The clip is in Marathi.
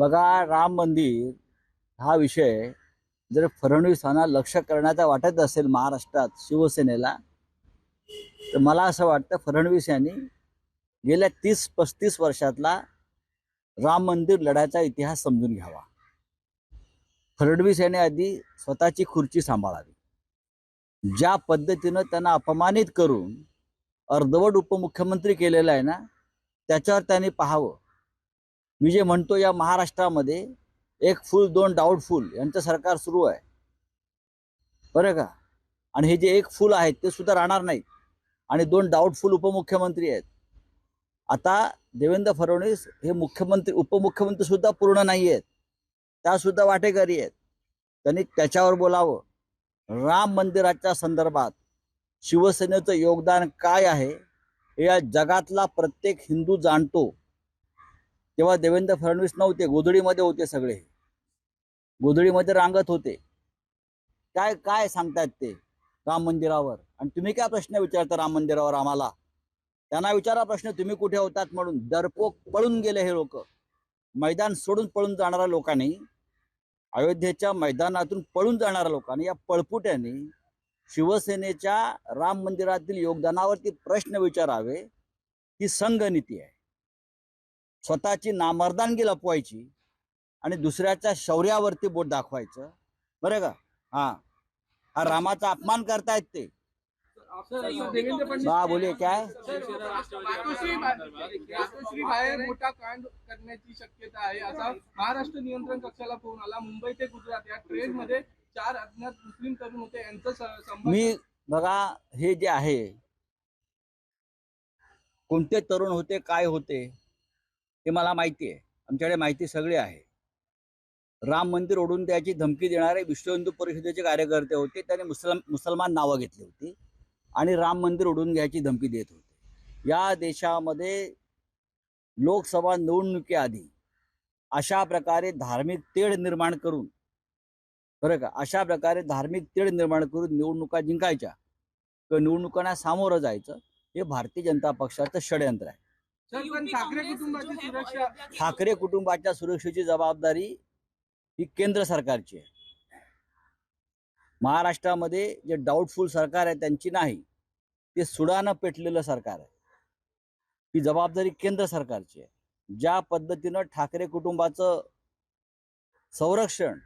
बघा राम मंदिर हा विषय जर फडणवीसांना लक्ष करण्याचा वाटत असेल महाराष्ट्रात शिवसेनेला तर मला असं वाटतं फडणवीस यांनी गेल्या तीस पस्तीस वर्षातला राम मंदिर लढ्याचा इतिहास समजून घ्यावा. फडणवीस यांनी आधी स्वतःची खुर्ची सांभाळावी. ज्या पद्धतीनं त्यांना अपमानित करून अर्धवट उपमुख्यमंत्री केलेला आहे ना त्याच्यावर त्यांनी पाहावं. मी जे म्हणतो या महाराष्ट्रामध्ये एक फुल दोन डाऊटफुल यांचं सरकार सुरू आहे. बरं का? आणि हे जे एक फुल आहेत ते सुद्धा राहणार नाहीत. आणि दोन डाऊटफुल उपमुख्यमंत्री आहेत. आता देवेंद्र फडणवीस हे मुख्यमंत्री उपमुख्यमंत्री सुद्धा पूर्ण नाही आहेत. त्यासुद्धा वाटेकरी आहेत. त्यांनी त्याच्यावर बोलावं. राम मंदिराच्या संदर्भात शिवसेनेचं योगदान काय आहे? हे या जगातला प्रत्येक हिंदू जाणतो. तेव्हा देवेंद्र फडणवीस नव्हते गोधडीमध्ये होते सगळे. गोधडीमध्ये रांगत होते. काय काय सांगतायत ते राम मंदिरावर? आणि तुम्ही काय प्रश्न विचारता राम मंदिरावर आम्हाला? त्यांना विचारा प्रश्न तुम्ही कुठे होतात म्हणून. दरपोक पळून गेले हे लोक. मैदान सोडून पळून जाणाऱ्या लोकांनी अयोध्येच्या मैदानातून पळून जाणाऱ्या लोकांनी या पळपुट्यांनी शिवसेनेच्या राम मंदिरातील योगदानावरती प्रश्न विचारावे ही संघ नीती आहे. स्वतःची नामर्दानगी लपवायची आणि दुसऱ्याच्या शौर्यावरती बोट दाखवायचं. बरं का? हा. हा रामाचा अपमान करतायत ते. बा बोले काय? मोठा कांड करण्याची शक्यता आहे. असा महाराष्ट्र नियंत्रण कक्षाला फोन आला. मुंबई ते गुजरात या ट्रेन मध्ये चार अज्ञात मुस्लिम तरुण होते. यांचं मी बघा हे जे आहे कोणते तरुण होते काय होते ते मला माहिती आहे. आमच्याकडे माहिती सगळी आहे. राम मंदिर ओढून त्याची धमकी देणारे विश्व हिंदू परिषदेचे कार्यकर्ते होते. त्याने मुसल मुसलमान नावं घेतली होती आणि राम मंदिर ओढून घ्यायची धमकी देत होते. या देशामध्ये लोकसभा निवडणुकीआधी अशा प्रकारे धार्मिक तेढ निर्माण करून बरं का? अशा प्रकारे धार्मिक तेढ निर्माण करून निवडणुका जिंकायच्या किंवा निवडणुकांना सामोरं जायचं हे भारतीय जनता पक्षाचं षडयंत्र आहे. सर पण ठाकरे कुटुंबाची सुरक्षा ठाकरे कुटुंबाच्या सुरक्षेची जबाबदारी ही केंद्र सरकारची आहे. महाराष्ट्रामध्ये जे डाऊटफुल सरकार आहे त्यांची नाही ते सुडानं पेटलेलं सरकार आहे. ही जबाबदारी केंद्र सरकारची आहे. ज्या पद्धतीनं ठाकरे कुटुंबाचं संरक्षण